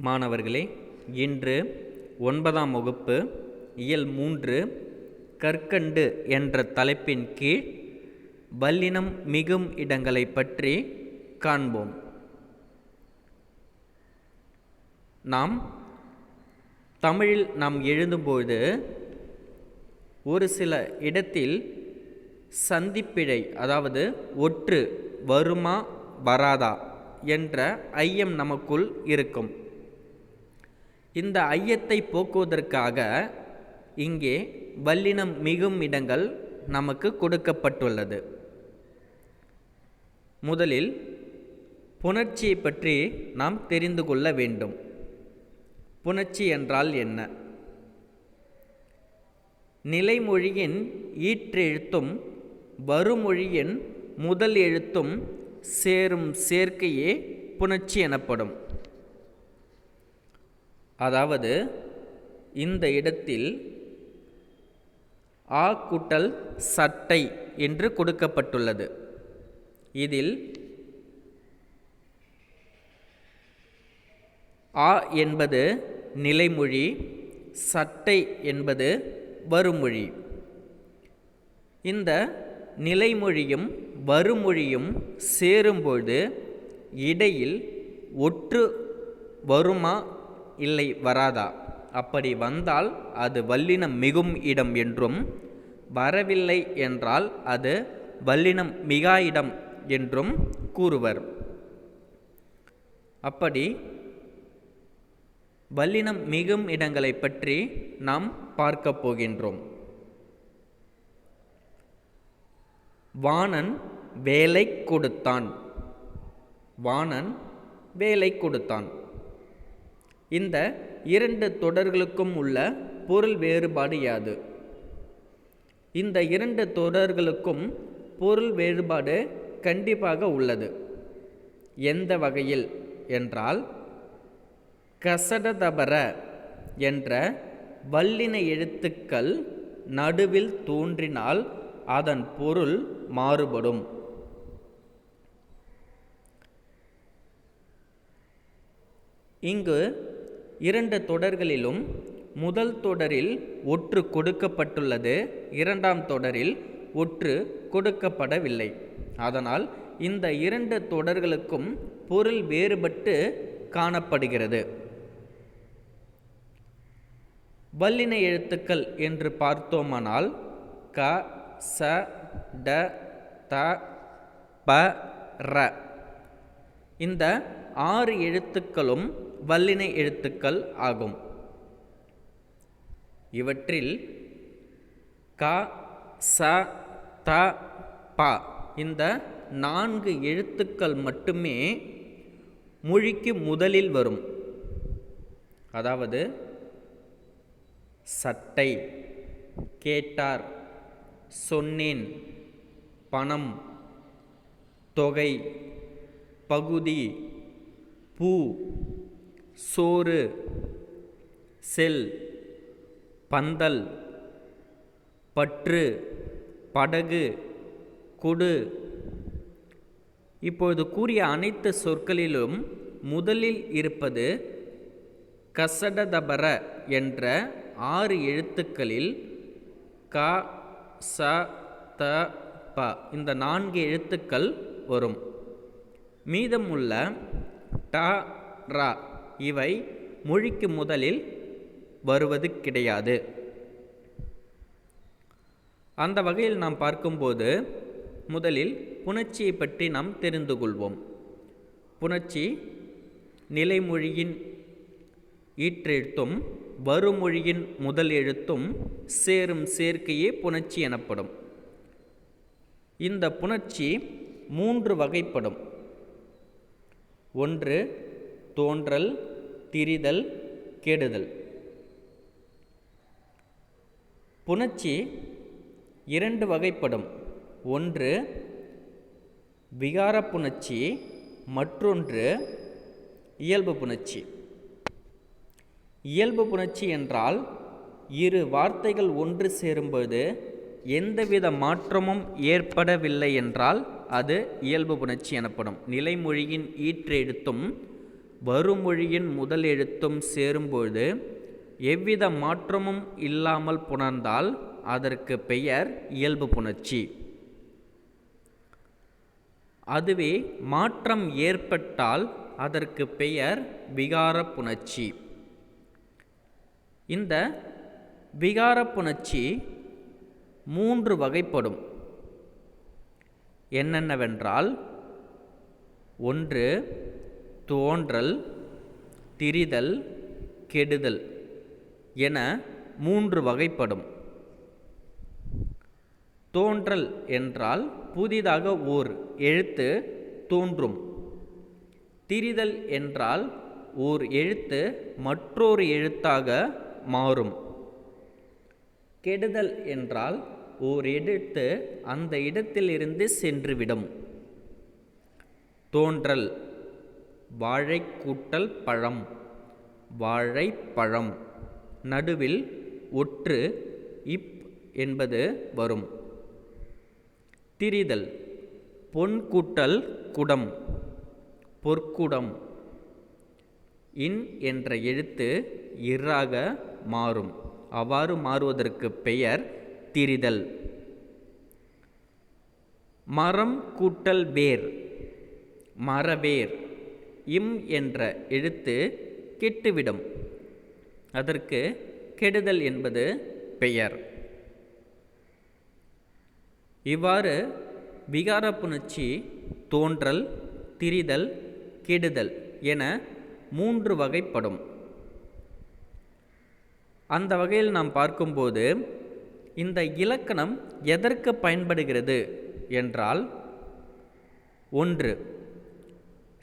மாணவர்களே இன்று ஒன்பதாம் வகுப்பு இயல் மூன்று கற்கண்டு என்ற தலைப்பின் கீழ் வல்லினம் மிகும் இடங்களை பற்றி காண்போம். நாம் தமிழில் நாம் எழுதும்போது ஒரு சில இடத்தில் சந்திப்பிழை அதாவது ஒற்று வருமா வராதா என்ற ஐயம் நமக்குள் இருக்கும். இந்த ஐயத்தை போக்குவதற்காக இங்கே வல்லினம் மிகும் இடங்கள் நமக்கு கொடுக்கப்பட்டுள்ளது. முதலில் புணர்ச்சியை பற்றி நாம் தெரிந்து கொள்ள வேண்டும். புணர்ச்சி என்றால் என்ன? நிலைமொழியின் ஈற்றெழுத்தும் வருமொழியின் முதல் எழுத்தும் சேரும் சேர்க்கையே புணர்ச்சி எனப்படும். அதாவது இந்த இடத்தில் ஆ கூட்டல் சட்டை என்று கொடுக்கப்பட்டுள்ளது. இதில் ஆ என்பது நிலைமொழி சட்டை என்பது வருமொழி. இந்த நிலைமொழியும் வருமொழியும் சேரும்பொழுது இடையில் ஒற்று வருமா இல்லை வராதா? அப்படி வந்தால் அது வல்லினம் மிகும் இடம் என்றும் வரவில்லை என்றால் அது வல்லினம் மிகா இடம் என்றும் கூறுவர். அப்படி வல்லினம் மிகும் இடங்களை பற்றி நாம் பார்க்க போகின்றோம். வாணன் வேலை கொடுத்தான். வாணன் வேலை கொடுத்தான். இந்த இரண்டு தொடர்களுக்கும் உள்ள பொருள் வேறுபாடு யாது? இந்த இரண்டு தொடர்களுக்கும் பொருள் வேறுபாடு கண்டிப்பாக உள்ளது. எந்த வகையில் என்றால் கசடதபர என்ற வல்லின எழுத்துக்கள் நடுவில் தோன்றினால் அதன் பொருள் மாறுபடும். இங்கு இரண்டு தொடர்களிலும் முதல் தொடரில் ஒற்று கொடுக்கப்பட்டுள்ளது இரண்டாம் தொடரில் ஒற்று கொடுக்கப்படவில்லை. அதனால் இந்த இரண்டு தொடர்களுக்கும் பொருள் வேறுபட்டு காணப்படுகிறது. வல்லின எழுத்துக்கள் என்று பார்த்தோமானால் க ச ட த ப ர. இந்த ஆறு எழுத்துக்களும் வல்லினை எழுத்துக்கள் ஆகும். இவற்றில் க ச த ப இந்த நான்கு எழுத்துக்கள் மட்டுமே மொழிக்கு முதலில் வரும். அதாவது சட்டை கேட்டார் சொன்னேன் பணம் தொகை பகுதி பூ சோறு செல் பந்தல் பற்று படகு கொடு. இப்பொழுது கூறிய அனைத்து சொற்களிலும் முதலில் இருப்பது கசடதபர என்ற ஆறு எழுத்துக்களில் க ச த ப இந்த நான்கு எழுத்துக்கள் வரும். மீதமுள்ள ட ரா இவை மொழிக்கு முதலில் வருவது கிடையாது. அந்த வகையில் நாம் பார்க்கும்போது முதலில் புணர்ச்சியை பற்றி நாம் தெரிந்து கொள்வோம். புணர்ச்சி நிலைமொழியின் ஈற்றெழுத்தும் வருமொழியின் முதல் எழுத்தும் சேரும் சேர்க்கையே புணர்ச்சி எனப்படும். இந்த புணர்ச்சி மூன்று வகைப்படும். ஒன்று தோன்றல் திரிதல் கெடுதல். புணர்ச்சி இரண்டு வகைப்படும். ஒன்று விகார புணர்ச்சி. மற்றொன்று இயல்பு புணர்ச்சி. இயல்பு புணர்ச்சி என்றால் இரு வார்த்தைகள் ஒன்று சேரும்போது எந்தவித மாற்றமும் ஏற்படவில்லை என்றால் அது இயல்பு புணர்ச்சி எனப்படும். நிலைமொழியின் ஈற்றெழுத்தும் வருமொழியின் முதல் எழுத்தும் சேரும்பொழுது எவ்வித மாற்றமும் இல்லாமல் புணர்ந்தால் அதற்கு பெயர் இயல்பு புணர்ச்சி. அதுவே மாற்றம் ஏற்பட்டால் அதற்கு பெயர் விகார புணர்ச்சி. இந்த விகார புணர்ச்சி மூன்று வகைப்படும். என்னென்னவென்றால் ஒன்று தோன்றல் திரிதல் கெடுதல் என மூன்று வகைப்படும். தோன்றல் என்றால் புதிதாக ஓர் எழுத்து தோன்றும். திரிதல் என்றால் ஓர் எழுத்து மற்றொரு எழுத்தாக மாறும். கெடுதல் என்றால் ஓர் எழுத்து அந்த இடத்திலிருந்து சென்றுவிடும். தோன்றல் வாழைக்கூட்டல் பழம் வாழைப்பழம் நடுவில் ஒற்று இப் என்பது வரும். திரிதல் பொன் கூட்டல் குடம் பொற்குடம். இன் என்ற எழுத்து இறாக மாறும். அவ்வாறு மாறுவதற்கு பெயர் திரிதல். மரம் கூட்டல் வேர் மரவேர். இம் என்ற எழுத்து கெட்டுவிடும். அதற்கு கெடுதல் என்பது பெயர். இவ்வாறு விகார புணர்ச்சி தோன்றல் திரிதல் கெடுதல் என மூன்று வகைப்படும். அந்த வகையில் நாம் பார்க்கும்போது இந்த இலக்கணம் எதற்கு பயன்படுகிறது என்றால் ஒன்று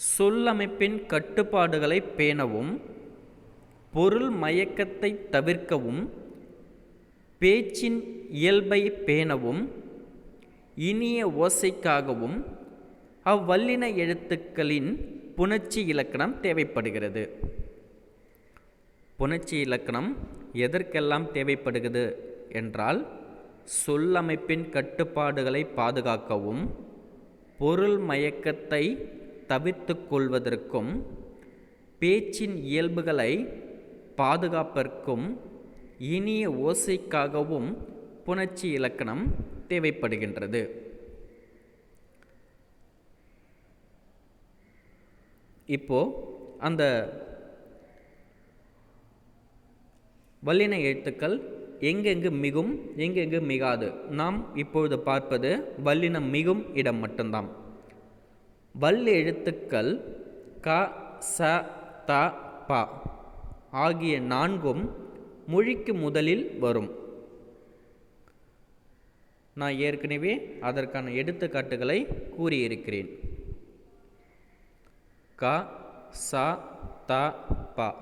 சொல்லமைப்பின் கட்டுப்பாடுகளை பேணவும் பொருள் மயக்கத்தை தவிர்க்கவும் பேச்சின் இயல்பை பேணவும் இனிய ஓசைக்காகவும் அவ்வல்லின எழுத்துக்களின் புணர்ச்சி இலக்கணம் தேவைப்படுகிறது. புணர்ச்சி இலக்கணம் எதற்கெல்லாம் தேவைப்படுகிறது என்றால் சொல்லமைப்பின் கட்டுப்பாடுகளை பாதுகாக்கவும் பொருள் மயக்கத்தை தவிர்த்து கொள்வதற்கும் பேச்சின் இயல்புகளை பாதுகாப்பதற்கும் இனிய ஓசைக்காகவும் புணர்ச்சி இலக்கணம் தேவைப்படுகின்றது. இப்போ அந்த வல்லின எழுத்துக்கள் எங்கெங்கு மிகும் எங்கெங்கு மிகாது? நாம் இப்பொழுது பார்ப்பது வல்லினம் மிகும் இடம் மட்டும்தான். வல் எழுத்துக்கள் க ச த ப ஆகிய நான்கும் மொழிக்கு முதலில் வரும். நான் ஏற்கனவே அதற்கான எடுத்துக்காட்டுகளை கூறியிருக்கிறேன். க ச த ப.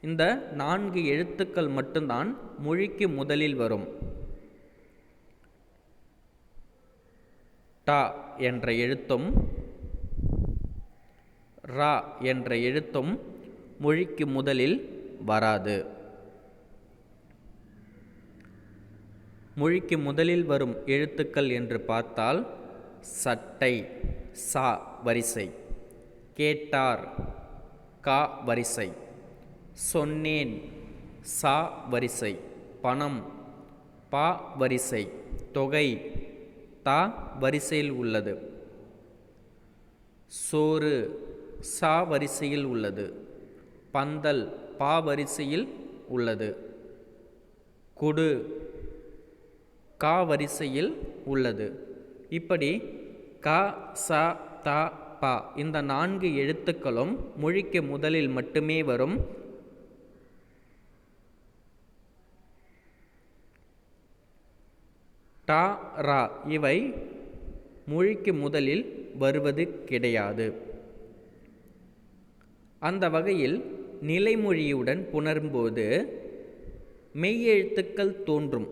இந்த நான்கு எழுத்துக்கள் மட்டும்தான் மொழிக்கு முதலில் வரும். ட என்ற எழுத்தும் ரா என்ற எழுத்தும் மொழிக்கு முதலில் வராது. மொழிக்கு முதலில் வரும் எழுத்துக்கள் என்று பார்த்தால் சட்டை சா வரிசை. கேட்டார் கா வரிசை. சொன்னேன் சா வரிசை. பணம் பா வரிசை. தொகை தா வரிசையில் உள்ளது. சோறு சா வரிசையில் உள்ளது. பந்தல் பா வரிசையில் உள்ளது. குடு கா வரிசையில் உள்ளது. இப்படி க ச த ப இந்த நான்கு எழுத்துக்களும் மொழிக்கு முதலில் மட்டுமே வரும். டா ரா இவை மொழிக்கு முதலில் வருவது கிடையாது. அந்த வகையில் நிலைமொழியுடன் புணரும்போது மெய்யெழுத்துக்கள் தோன்றும்.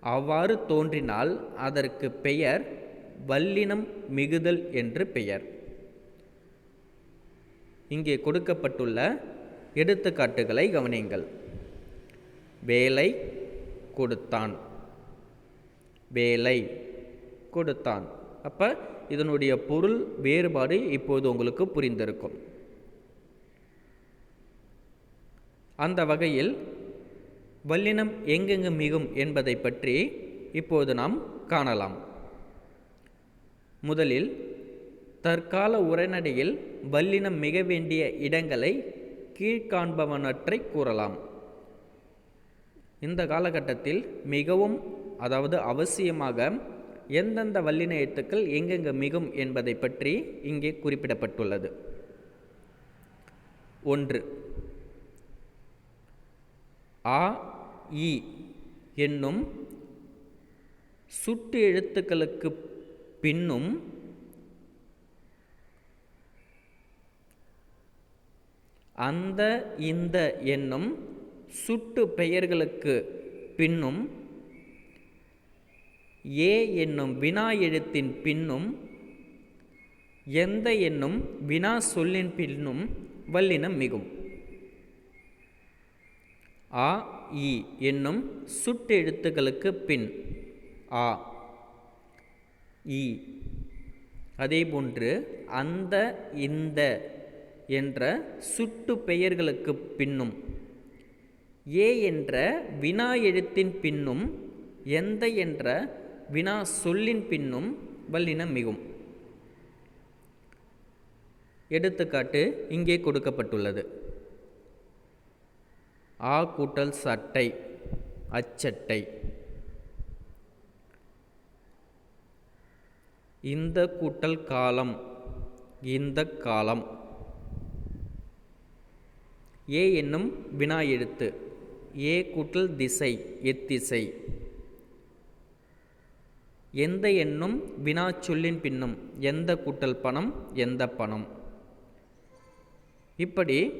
அவ்வாறு தோன்றினால் அதற்கு பெயர் வல்லினம் மிகுதல் என்று பெயர். இங்கே கொடுக்கப்பட்டுள்ள எடுத்துக்காட்டுகளை கவனியுங்கள். வேலை கொடுத்தான். வேலை கொடுத்தான். அப்போ இதனுடைய பொருள் வேறுபாடு இப்போது உங்களுக்கு புரிந்திருக்கும். அந்த வகையில் வல்லினம் எங்கெங்கு மிகும் என்பதை பற்றி இப்போது நாம் காணலாம். முதலில் தற்கால உரைநடையில் வல்லினம் மிக வேண்டிய இடங்களை கீழ்காண்பவனற்றை கூறலாம். இந்த காலகட்டத்தில் மிகவும் அதாவது அவசியமாக எந்தெந்த வல்லின எழுத்துக்கள் எங்கெங்கு மிகும் என்பதை பற்றி இங்கே குறிப்பிடப்பட்டுள்ளது. ஒன்று ஆ இ என்னும் சுட்டு எழுத்துக்களுக்கு பின்னும் அந்த இந்த என்னும் சுட்டு பெயர்களுக்கு பின்னும் ஏ என்னும் வினா எழுத்தின் பின்னும் எந்த என்னும் வினா சொல்லின் பின்னும் வல்லினம் மிகும். ஆ இ என்னும் சுட்டெழுத்துக்களுக்கு பின் ஆ இ. அதேபோன்று அந்த இந்த என்ற சுட்டு பெயர்களுக்கு பின்னும் ஏ என்ற வினா எழுத்தின் பின்னும் எந்த என்ற வினா சொல்லின் பின்னும் வல்லினம் மிகும். எடுத்துக்காட்டு இங்கே கொடுக்கப்பட்டுள்ளது. ஆ கூட்டல் சட்டை அச்சட்டை இந்த கூட்டல் காலம் இந்த காலம். ஏ என்னும் வினா எழுத்து. ஏ கூட்டல் திசை எத்திசை. எந்த எண்ணும் வினா சொல்லின் பின்னும் எந்த கூட்டல் பணம் எந்த பணம். இப்படி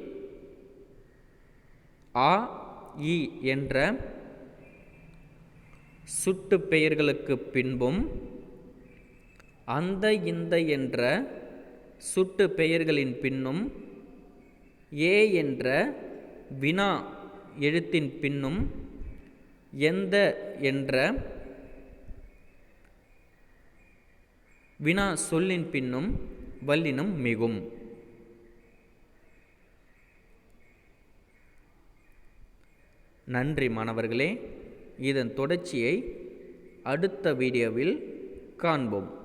ஆ இ என்ற சுட்டு பெயர்களுக்கு பின்பும் அந்த இந்த என்ற சுட்டு பெயர்களின் பின்னும் ஏ என்ற வினா எழுத்தின் பின்னும் எந்த என்ற வினா சொல்லின் பின்னும் வல்லினும் மிகும். நன்றி மாணவர்களே. இதன் தொடர்ச்சியை அடுத்த வீடியோவில் காண்போம்.